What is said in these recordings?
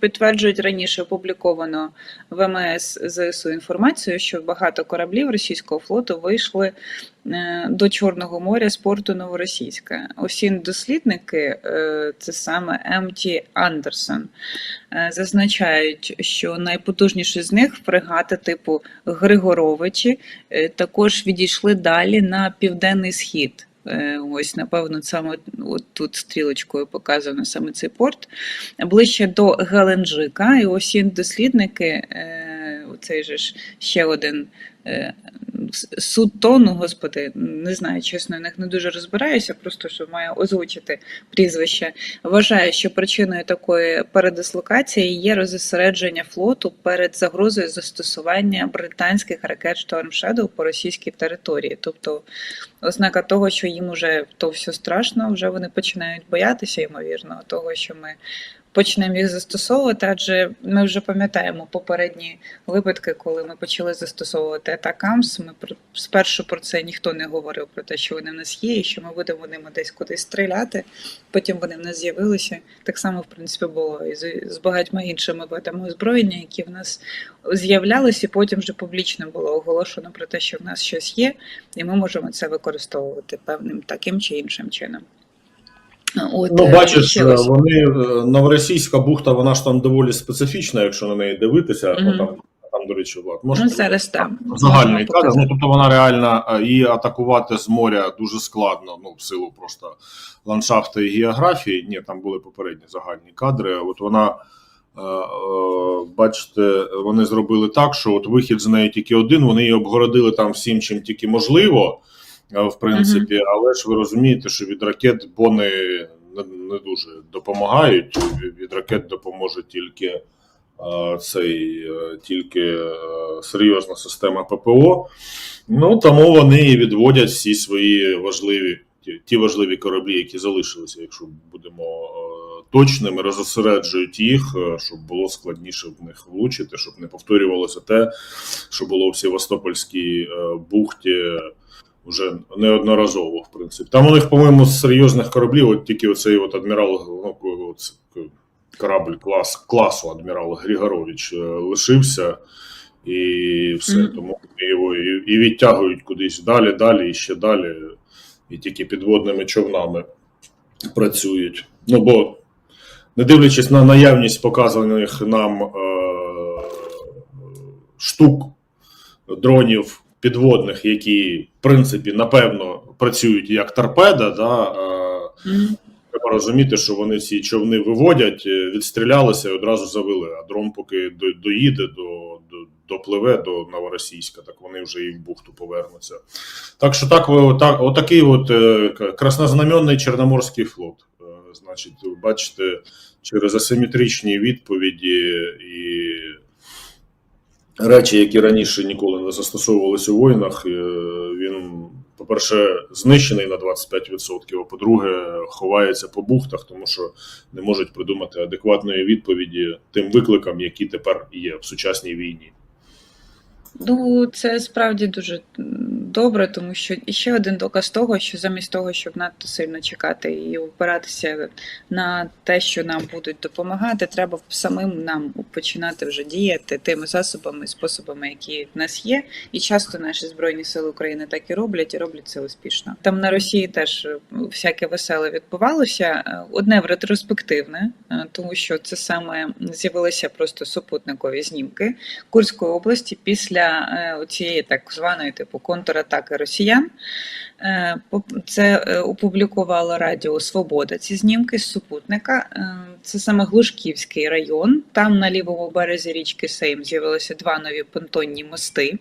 Підтверджують раніше опубліковано в МС ЗСУ інформацію, що багато кораблів російського флоту вийшли е, до Чорного моря з порту Новоросійська. Усі дослідники, е, це саме МТ Андерсон, е, зазначають, що найпотужніші з них фрегати типу Григоровичі також відійшли далі на південний схід. Е, Ось, напевно, саме от тут стрілочкою показано саме цей порт ближче до Геленджика. І ось дослідники, оцей цей же ж ще один е, Сутону, господи, не знаю, чесно, в них не дуже розбираюся, просто що маю озвучити прізвище. Вважає, що причиною такої передислокації є розосередження флоту перед загрозою застосування британських ракет Storm Shadow по російській території. Тобто ознака того, що їм уже то все страшно, вже вони починають боятися, ймовірно, того, що ми почнемо їх застосовувати, адже ми вже пам'ятаємо попередні випадки, коли ми почали застосовувати атакамс. Ми спершу про це ніхто не говорив про те, що вони в нас є, і що ми будемо ними десь кудись стріляти. Потім вони в нас з'явилися. Так само, в принципі, було і з багатьма іншими видами озброєння, які в нас з'являлися, і потім вже публічно було оголошено про те, що в нас щось є, і ми можемо це використовувати певним таким чи іншим чином. От, Ну, е, бачиш, ще вони е, новоросійська бухта, вона ж там доволі специфічна, якщо на неї дивитися. Ну, там, там, до речі, Влад, можете Ну, зараз там. загальний кадр. Ну, тобто вона реально е, її атакувати з моря дуже складно, ну, в силу просто ландшафту і географії. Ні, там були попередні загальні кадри. От вона. е, е, Бачите, вони зробили так, що от вихід з неї тільки один, вони її обгородили там всім, чим тільки можливо, е, в принципі, але ж ви розумієте, що від ракет бони не, не дуже допомагають. Від- ракет допоможе тільки е, цей е, тільки е, серйозна система ППО. Ну тому вони і відводять всі свої важливі ті, ті важливі кораблі, які залишилися, якщо будемо е, точними, розосереджують їх, е, щоб було складніше в них влучити, щоб не повторювалося те, що було в Севастопольській е, бухті. Вже неодноразово, в принципі. Там у них, по-моєму, з серйозних кораблів, от тільки оцей от адмірал, ну, от, корабль клас, класу адмірал Григорович е, лишився, і все. Тому його і, і відтягують кудись далі, далі і ще далі, і тільки підводними човнами працюють. Ну бо, не дивлячись на наявність показаних нам е, штук дронів підводних, які, в принципі, напевно, працюють як торпеда, да, е, Мгм. Треба розуміти, що вони ці човни виводять, е, відстрілялися і одразу завели. А дрон, поки до- доїде до, до допливе до Новоросійська, так вони вже і в бухту повернуться. Так що так, так отакий от е, краснознаменний Чорноморський флот. Е, Значить, бачите, через асиметричні відповіді і речі, які раніше ніколи не застосовувалися у воїнах, е, він, по-перше, знищений на 25%, а по-друге, ховається по бухтах, тому що не можуть придумати адекватної відповіді тим викликам, які тепер є в сучасній війні. Ну, це справді дуже добре, тому що ще один доказ того, що замість того, щоб надто сильно чекати і опиратися на те, що нам будуть допомагати, треба самим нам починати вже діяти тими засобами способами, які в нас є. І часто наші збройні сили України так і роблять, і роблять це успішно. Там на Росії теж всяке веселе відбувалося. Одне в ретроспективне, тому що це саме з'явилися просто супутникові знімки. Курської області після е, цієї так званої типу контратаки росіян. Е, Це е, опублікувало Радіо Свобода. Ці знімки з супутника. Це саме Глушківський район. Там на лівому березі річки Сейм з'явилися два нові понтонні мости.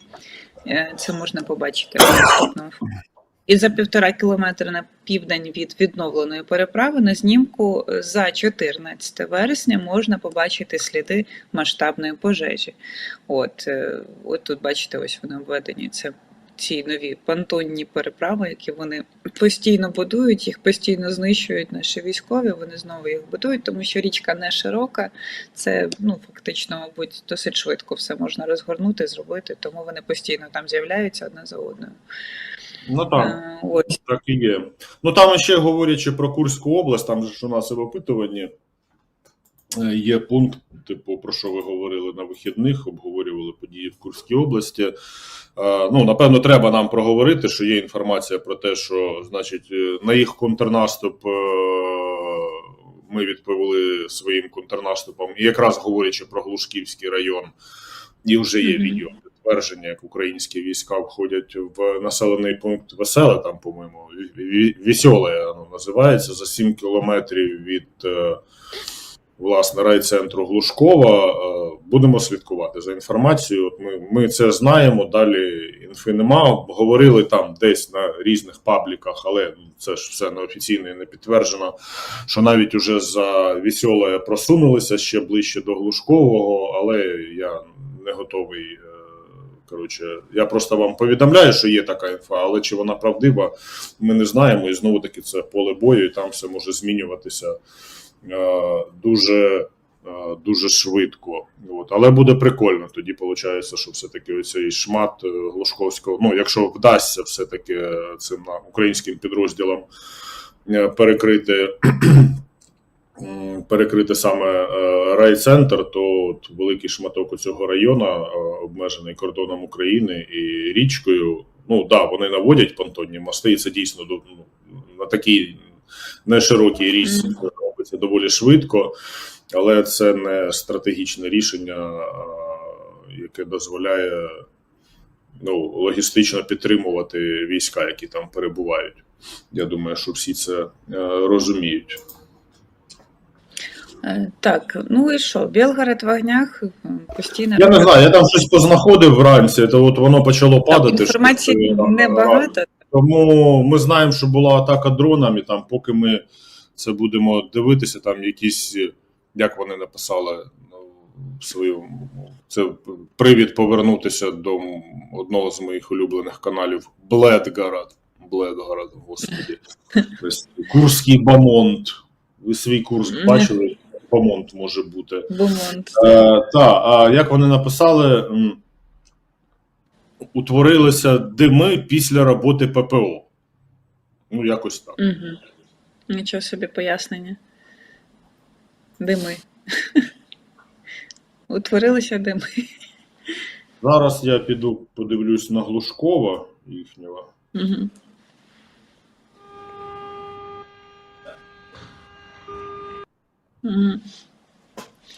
Це можна побачити в наступному фото. І за півтора кілометра на південь від відновленої переправи на знімку е, за 14 вересня можна побачити сліди масштабної пожежі. От, е, от тут бачите, ось вони введені. Це ці нові понтонні переправи, які вони постійно будують, їх постійно знищують наші військові. Вони знову їх будують, тому що річка не широка. Це ну фактично, мабуть, досить швидко все можна розгорнути, зробити. Тому вони постійно там з'являються одна за одною. Ну так. Ось Так і є. Ну там ще говорячи про Курську область, там же ж у нас і в опитуванні Е, Є пункт, типу, про що ви говорили на вихідних, обговорювали події в Курській області. Е, Ну, напевно, треба нам проговорити, що є інформація про те, що, значить, е, на їх контрнаступ ми відповіли своїм контрнаступом, і якраз говорячи про Глушківський район, і вже є відео підтвердження, як українські війська входять в населений пункт Веселе, там, по-моєму, Вісьоле воно називається за 7 кілометрів від. е, власне райцентру Глушкова. Е, Будемо слідкувати за інформацією. От Ми, ми це знаємо. Далі інфи нема. Говорили там десь на різних пабліках, але це ж все неофіційно і не підтверджено. Що навіть уже за вісьоле просунулися ще ближче до Глушкового, але я не готовий. Коротше, я просто вам повідомляю, що є така інфа, але чи вона правдива, ми не знаємо. І знову таки це поле бою, і там все може змінюватися е, дуже, е, дуже швидко. От. Але буде прикольно. Тоді виходить, що все-таки оцей шмат е, Глушковського, ну, якщо вдасться все-таки цим українським підрозділам перекрити. Перекрити саме е, райцентр, то от великий шматок цього району, е, обмежений кордоном України і річкою. Ну да, вони наводять понтонні мости, і це дійсно ну, на такій неширокій річці робиться доволі швидко, але це не стратегічне рішення, яке дозволяє ну, логістично підтримувати війська, які там перебувають. Я думаю, що всі це е, розуміють. Е, Так, ну і що? Білгород в огнях е, постійно. Я не знаю, я там щось познаходив вранці, то от воно почало падати. інформації щось, е, небагато. Тому ми знаємо, що була атака дронами. Там, поки ми це будемо дивитися, там якісь, як вони написали ну, в своєму це привід повернутися до одного з моїх улюблених каналів Бледгарад. Бледгарад, господі. Ось Курський бамонт. Ви свій курс бачили? Бамонт може бути. Бумонт. Е, та, а як вони написали, утворилися дими після роботи ППО. Ну, якось так. Угу. Нічого собі пояснення. Дими. Утворилися дими. Зараз я піду подивлюсь на Глушкова їхнього. Угу. Угу.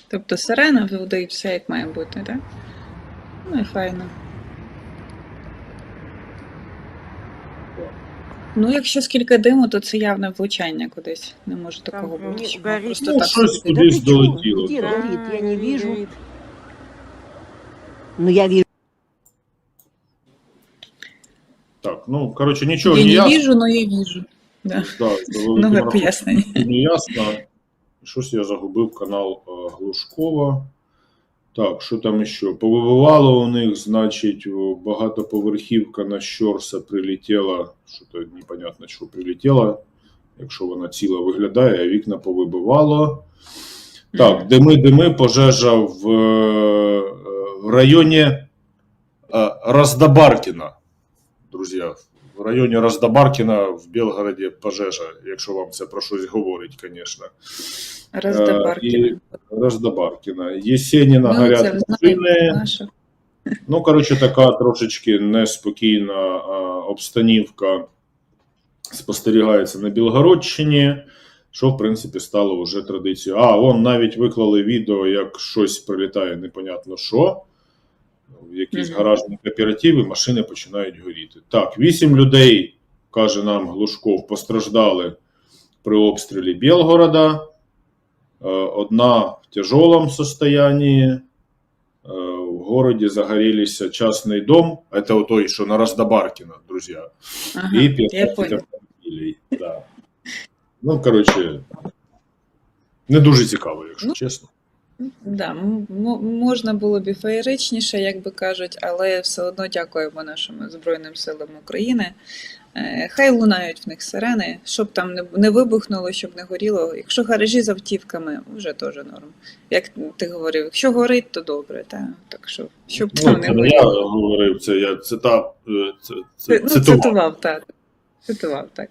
Тобто сирена води і все як має бути, так? Ну і файно. Ну, якщо скільки диму, то це явне влучання кудись. Не може такого Там, бути. ну, щоб воно горить. просто Ну, так щось собі. кудись долетіло. Где так. горит? Я не вижу. Но я вижу. Так, ну коротше, нічого Я не не ясно. вижу, но я вижу. Да. Да, з великим пояснення. не ясно. Щось я загубив канал е, Глушкова. Так, що там ще? Повибивало у них, значить, багатоповерхівка на Щорса прилетіла. Що то непонятно, що прилетіла. Якщо вона ціла виглядає, а вікна повибивало. Так, дими, дими, пожежа в, е, в районі е, Раздобаркіна. Друзі, в районі Раздобаркіна в Білгороді пожежа, якщо вам це про щось говорить, звісно. Роздобаркіна. і- Раздобаркіна. Єсеніна Ну, горять машини. Ну, коротше, така трошечки неспокійна а, обстанівка спостерігається на Білгородщині, що, в принципі, стало вже традицією. А, вон навіть виклали відео, як щось прилітає, непонятно що. В якісь гаражні кооперативи машини починають горіти. Так, вісім людей, каже нам Глушков, постраждали при обстрілі Білгорода. Е, Одна в тяжелом состоянии. Е, В городе загорелись частный дом. Это вот той, что на Раздобаркина, друзья. Ага, и я 15 понял. автомобілей. Да. Ну, коротше, не дуже цікаво, якщо Ну, чесно. Да, можна було б і феєричніше, як би кажуть, але все одно дякуємо нашим Збройним силам України. Е, Хай лунають в них сирени, щоб там не, вибухнуло, щоб не горіло. Якщо гаражі з автівками, вже теж норм. Як ти говорив, якщо горить, то добре, та? так що, щоб там Ну, не це я говорив, це я цитав. е, Це, це, Ну, цитував. цитував, так. Цитував, так.